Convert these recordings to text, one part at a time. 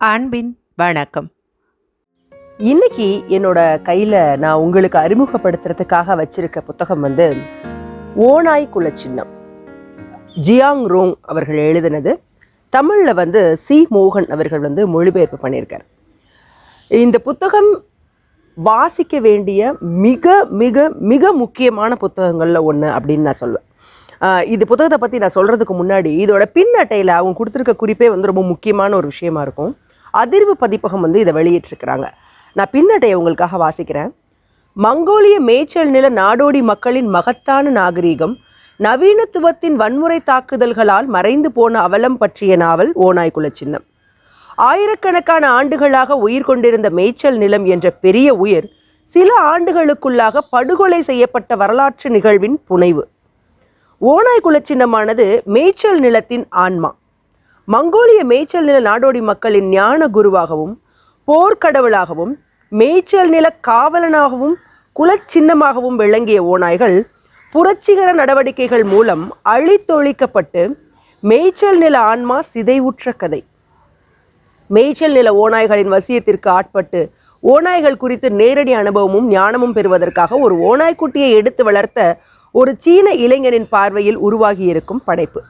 அன்பின் வணக்கம். இன்னைக்கு என்னோட கையில் நான் உங்களுக்கு அறிமுகப்படுத்துறதுக்காக வச்சிருக்க புத்தகம் வந்து ஓனாய் குலச்சின்னம். ஜியாங் ரோங் அவர்கள் எழுதினது. தமிழில் வந்து சி மோகன் அவர்கள் வந்து மொழிபெயர்ப்பு பண்ணியிருக்கார். இந்த புத்தகம் வாசிக்க வேண்டிய மிக மிக மிக முக்கியமான புத்தகங்களில் ஒன்று அப்படின்னு நான் சொல்வேன் இந்த இது புத்தகத்தை பற்றி நான் சொல்கிறதுக்கு முன்னாடி இதோட பின் அட்டையில் அவங்க கொடுத்துருக்க குறிப்பே வந்து ரொம்ப முக்கியமான ஒரு விஷயமா இருக்கும். அதிர்வு பதிப்பகம் வந்து இதை வெளியிட்டிருக்கிறாங்க. நான் பின் உங்களுக்காக வாசிக்கிறேன். மங்கோலிய மேய்ச்சல் நில நாடோடி மக்களின் மகத்தான நாகரீகம் நவீனத்துவத்தின் வன்முறை தாக்குதல்களால் மறைந்து போன அவலம் பற்றிய நாவல் ஓநாய் குலச்சின்னம். ஆயிரக்கணக்கான ஆண்டுகளாக உயிர் கொண்டிருந்த மேய்ச்சல் நிலம் என்ற பெரிய உயிர் சில ஆண்டுகளுக்குள்ளாக படுகொலை செய்யப்பட்ட வரலாற்று நிகழ்வின் புனைவு. ஓநாய் குலச்சின்னமானது மேய்ச்சல் நிலத்தின் ஆன்மா. மங்கோலிய மேய்ச்சல் நில நாடோடி மக்களின் ஞான குருவாகவும் போர்க்கடவுளாகவும் மேய்ச்சல் நில காவலனாகவும் குலச்சின்னமாகவும் விளங்கிய ஓநாய்கள் புரட்சிகர நடவடிக்கைகள் மூலம் அழித்தொழிக்கப்பட்டு மேய்ச்சல் நில ஆன்மா சிதைவுற்ற கதை. மேய்ச்சல் நில ஓநாய்களின் வசியத்திற்கு ஆட்பட்டு ஓநாய்கள் குறித்து நேரடி அனுபவமும் ஞானமும் பெறுவதற்காக ஒரு ஓநாய்க்குட்டியை எடுத்து வளர்த்த ஒரு சீன இளைஞனின் பார்வையில் உருவாகியிருக்கும் படைப்பு.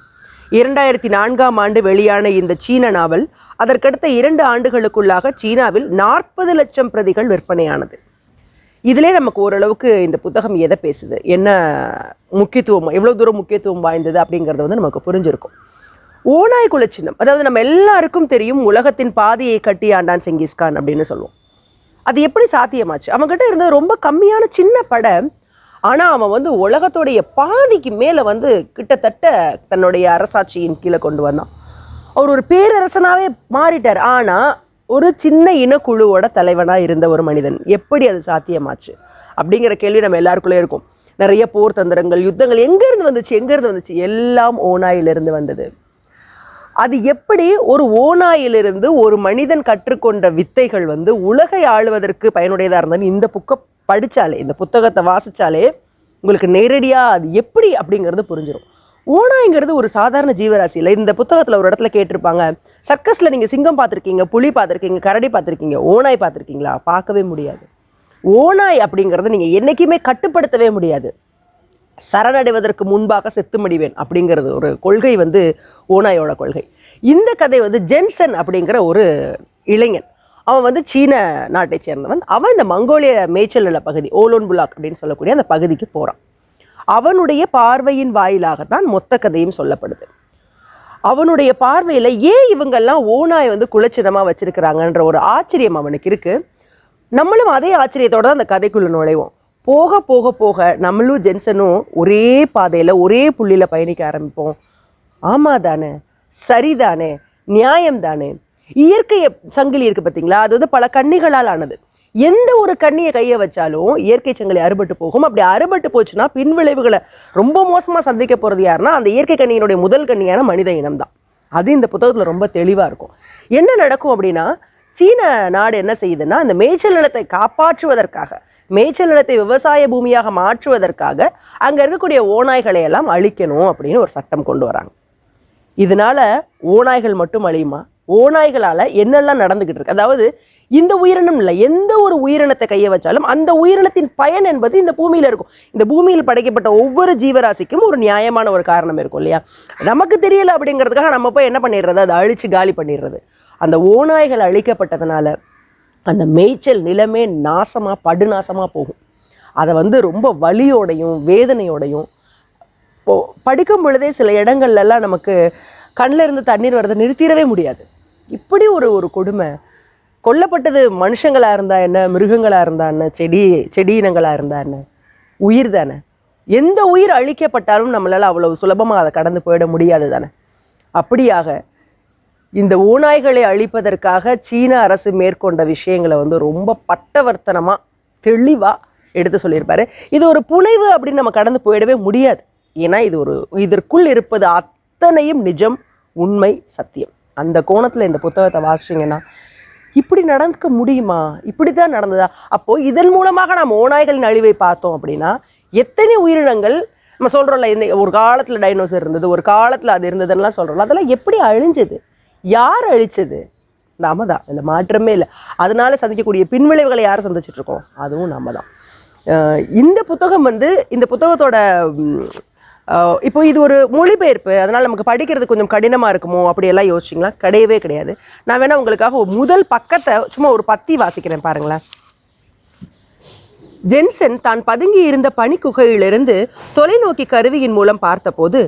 இரண்டாயிரத்தி நான்காம் ஆண்டு வெளியான இந்த சீன நாவல் அதற்கடுத்த இரண்டு ஆண்டுகளுக்குள்ளாக சீனாவில் நாற்பது லட்சம் பிரதிகள் விற்பனையானது. இதிலே நமக்கு ஓரளவுக்கு இந்த புத்தகம் எதை பேசுது? என்ன முக்கியத்துவம் எவ்வளோ தூரம் முக்கியத்துவம் வாய்ந்தது அப்படிங்கிறது வந்து நமக்கு புரிஞ்சிருக்கும். ஓநாய் குலச்சின்னம் அதாவது நம்ம எல்லாருக்கும் தெரியும் உலகத்தின் பாதையை கட்டி ஆண்டான் செங்கிஸ்கான் அப்படின்னு சொல்லுவோம். அது எப்படி சாத்தியமாச்சு? அவங்ககிட்ட இருந்தது ரொம்ப கம்மியான சின்ன படம் ஆனால் அவன் வந்து உலகத்தோடைய பாதிக்கு மேலே வந்து கிட்டத்தட்ட தன்னுடைய அரசாட்சியின் கீழே கொண்டு வந்தான். அவர் ஒரு பேரரசனாகவே மாறிட்டார். ஆனால் ஒரு சின்ன இனக்குழுவோட தலைவனாக இருந்த ஒரு மனிதன். எப்படி அது சாத்தியமாச்சு? அப்படிங்கிற கேள்வி நம்ம எல்லாருக்குள்ளே இருக்கும். நிறைய போர் தந்திரங்கள் யுத்தங்கள் எங்கேருந்து வந்துச்சு? எங்கேருந்து வந்துச்சு? எல்லாம் ஓனாயிலிருந்து வந்தது. அது எப்படி ஒரு ஓநாயிலிருந்து ஒரு மனிதன் கற்றுக்கொண்ட வித்தைகள் வந்து உலகை ஆளுவதற்கு பயனுடையதாக இருந்ததுன்னு இந்த புக்கை படித்தாலே இந்த புத்தகத்தை வாசித்தாலே உங்களுக்கு நேரடியாக அது எப்படி அப்படிங்கிறது புரிஞ்சிடும் ஓநாய்ங்கிறது ஒரு சாதாரண ஜீவராசி இல்லை இந்த புத்தகத்தில் ஒரு இடத்துல கேட்டிருப்பாங்க சர்க்கஸில் நீங்கள் சிங்கம் பார்த்துருக்கீங்க புலி பார்த்துருக்கீங்க கரடி பார்த்துருக்கீங்க ஓநாய் பார்த்துருக்கீங்களா? பார்க்கவே முடியாது. ஓநாய் அப்படிங்கிறத நீங்கள் என்றைக்குமே கட்டுப்படுத்தவே முடியாது. சரணடைவதற்கு முன்பாக செத்துமடிவேன் அப்படிங்கிறது ஒரு கொள்கை வந்து ஓனாயோட கொள்கை. இந்த கதை வந்து ஜென்சன் அப்படிங்கிற ஒரு இளைஞன். அவன் வந்து சீன நாட்டை சேர்ந்தவன். அவன் இந்த மங்கோலிய மேய்ச்சல் நில பகுதி ஓலோன் புலாக் அப்படின்னு சொல்லக்கூடிய அந்த பகுதிக்கு போகிறான் அவனுடைய பார்வையின் வாயிலாகத்தான் மொத்த கதையும் சொல்லப்படுது. அவனுடைய பார்வையில் ஏன் இவங்கெல்லாம் ஓனாய் வந்து குலச்சினமாக வச்சிருக்கிறாங்கன்ற ஒரு ஆச்சரியம் அவனுக்கு இருக்குது நம்மளும் அதே ஆச்சரியத்தோட தான் அந்த கதைக்குள்ளே நுழைவோம். போக போக போக நம்மளும் ஜென்சனும் ஒரே பாதையில் ஒரே புள்ளியில் பயணிக்க ஆரம்பிப்போம். ஆமாம் தானே சரிதானே? நியாயம் தானே இயற்கை சங்கிலி இருக்கு பார்த்தீங்களா அது வந்து பல கன்னிகளால் ஆனது. எந்த ஒரு கண்ணியை கையை வச்சாலும் இயற்கை சங்கிலி அறுபட்டு போகும். அப்படி அறுபட்டு போச்சுன்னா பின் விளைவுகளை ரொம்ப மோசமாக சந்திக்க போகிறது யாருன்னா அந்த இயற்கை கண்ணியினுடைய முதல் கண்ணியான மனித இனம் தான். அது இந்த புத்தகத்தில் ரொம்ப தெளிவாக இருக்கும். என்ன நடக்கும் அப்படின்னா சீன நாடு என்ன செய்யுதுன்னா அந்த மேய்ச்சல் நிலத்தை காப்பாற்றுவதற்காக மேய்ச்சல் நிலத்தை விவசாய பூமியாக மாற்றுவதற்காக அங்கே இருக்கக்கூடிய ஓநாய்களை எல்லாம் அழிக்கணும் அப்படின்னு ஒரு சட்டம் கொண்டு வராங்க. இதனால ஓநாய்கள் மட்டும் அழியுமா? ஓநாய்களால் என்னெல்லாம் நடந்துக்கிட்டு இருக்கு? அதாவது இந்த உயிரினம் இல்லை எந்த ஒரு உயிரினத்தை கையை வச்சாலும் அந்த உயிரினத்தின் பயன் என்பது இந்த பூமியில் இருக்கும். இந்த பூமியில் படைக்கப்பட்ட ஒவ்வொரு ஜீவராசிக்கும் ஒரு நியாயமான ஒரு காரணம் இருக்கும் இல்லையா? நமக்கு தெரியல அப்படிங்கிறதுக்காக நம்ம போய் என்ன பண்ணிடுறது? அதை அழித்து காலி பண்ணிடுறது. அந்த ஓநாய்கள் அழிக்கப்பட்டதுனால அந்த மேய்ச்சல் நிலமே நாசமாக படுநாசமாக போகும். அதை வந்து ரொம்ப வலியோடையும் வேதனையோடையும் இப்போ படிக்கும் பொழுதே சில இடங்கள்லாம் நமக்கு கண்ணில் இருந்து தண்ணீர் வரதை நிறுத்திடவே முடியாது. இப்படி ஒரு ஒரு கொடுமை. கொல்லப்பட்டது மனுஷங்களாக இருந்தா என்ன? மிருகங்களாக இருந்தா என்ன? செடி செடி இனங்களாக இருந்தா என்ன? உயிர் தானே. எந்த உயிர் அழிக்கப்பட்டாலும் நம்மளால் அவ்வளவு சுலபமாக அதை கடந்து போயிட முடியாது தானே. அப்படியாக இந்த ஓநாய்களை அழிப்பதற்காக சீன அரசு மேற்கொண்ட விஷயங்களை வந்து ரொம்ப பட்டவர்த்தனமாக தெளிவாக எடுத்து சொல்லியிருப்பாரு. இது ஒரு புனைவு அப்படின்னு நம்ம கடந்து போயிடவே முடியாது. ஏன்னா இது ஒரு இதற்குள் இருப்பது அத்தனையும் நிஜம் உண்மை சத்தியம். அந்த கோணத்தில் இந்த புத்தகத்தை வாசிச்சிங்கன்னா இப்படி நடந்துக்க முடியுமா? இப்படி தான் நடந்ததா? அப்போது இதன் மூலமாக நாம் ஓநாய்களின் அழிவை பார்த்தோம் அப்படின்னா எத்தனை உயிரினங்கள் நம்ம சொல்கிறோம்ல இந்த ஒரு காலத்தில் டைனோசர் இருந்தது ஒரு காலத்தில் அது இருந்ததுன்னெலாம் சொல்கிறோம்ல அதெல்லாம் எப்படி அழிஞ்சது? யார் அழிச்சது? நாம தான். இந்த மாற்றமே இல்லை. அதனால சந்திக்கக்கூடிய பின்விளைவுகளை யார் சந்திச்சிட்ருக்கோம் அதுவும் நம்ம தான். இந்த புத்தகம் வந்து இந்த புத்தகத்தோட இப்போ இது ஒரு மொழிபெயர்ப்பு. அதனால் நமக்கு படிக்கிறது கொஞ்சம் கடினமாக இருக்குமோ அப்படியெல்லாம் யோசிச்சிங்களா? கிடையவே கிடையாது. நான் வேணா உங்களுக்காக முதல் பக்கத்தை சும்மா ஒரு பத்தி வாசிக்கிறேன் பாருங்களேன். ஜென்சன் தான் பதுங்கி இருந்த பனிக்குகையிலிருந்து தொலைநோக்கி கருவியின் மூலம் பார்த்தபோது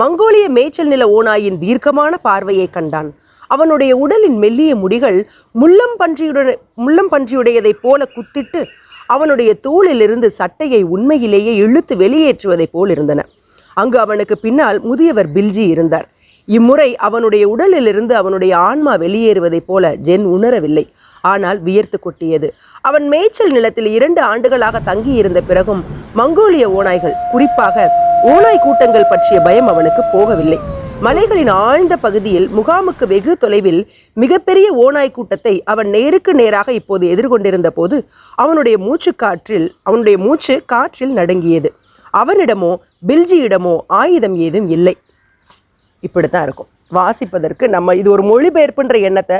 மங்கோலிய மேய்ச்சல் நில ஓநாயின் தீர்க்கமான பார்வையை கண்டான். அவனுடைய உடலின் மெல்லிய முடிகள் முள்ளம் பன்றியுடைய முள்ளம் பன்றியுடையதைப் போல குத்திட்டு அவனுடைய தோளிலிருந்து சட்டையை உண்மையிலேயே இழுத்து வெளியேற்றுவதைப் போல் இருந்தன. அங்கு அவனுக்கு பின்னால் முதியவர் பில்ஜி இருந்தார். இம்முறை அவனுடைய உடலிலிருந்து அவனுடைய ஆன்மா வெளியேறுவதைப் போல ஜென் உணரவில்லை. ஆனால் வியர்த்து கொட்டியது. அவன் மேய்ச்சல் நிலத்தில் இரண்டு ஆண்டுகளாக தங்கியிருந்த பிறகும் மங்கோலிய ஓநாய்கள் குறிப்பாக ஓநாய் கூட்டங்கள் பற்றிய பயம் அவனுக்கு போகவில்லை. மலைகளின் ஆழ்ந்த பகுதியில் முகாமுக்கு வெகு தொலைவில் மிகப்பெரிய ஓநாய் கூட்டத்தை அவன் நேருக்கு நேராக இப்போது எதிர்கொண்டிருந்த போது அவனுடைய மூச்சு காற்றில் அவனுடைய மூச்சு காற்றில் நடுங்கியது. அவனிடமோ பில்ஜியிடமோ ஆயுதம் ஏதும் இல்லை. இப்படித்தான் இருக்கும். வாசிப்பதற்கு நம்ம இது ஒரு மொழிபெயர்ப்புன்ற எண்ணத்தை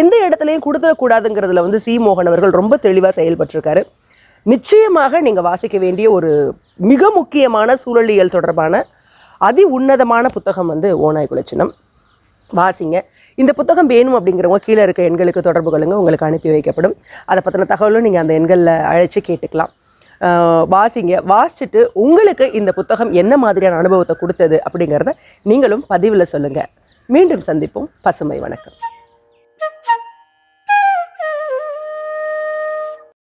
எந்த இடத்துலையும் கொடுத்துடக்கூடாதுங்கிறதுல வந்து சி மோகன் அவர்கள் ரொம்ப தெளிவாக செயல்பட்டிருக்காரு. நிச்சயமாக நீங்கள் வாசிக்க வேண்டிய ஒரு மிக முக்கியமான சூழலியல் தொடர்பான அதி உன்னதமான புத்தகம் வந்து ஓநாய் குலச்சினம் வாசிங்க. இந்த புத்தகம் வேணும் அப்படிங்கிறவங்க கீழே இருக்க எண்களுக்கு தொடர்பு கொள்ளுங்க. உங்களுக்கு அனுப்பி வைக்கப்படும். அதை பற்றின தகவலும் நீங்கள் அந்த எண்களில் அழைச்சி கேட்டுக்கலாம். வாசிங்க. வாசிச்சுட்டு உங்களுக்கு இந்த புத்தகம் என்ன மாதிரியான அனுபவத்தை கொடுத்தது அப்படிங்கிறத நீங்களும் பதிவில் சொல்லுங்கள் மீண்டும் சந்திப்போம். பசுமை வணக்கம்.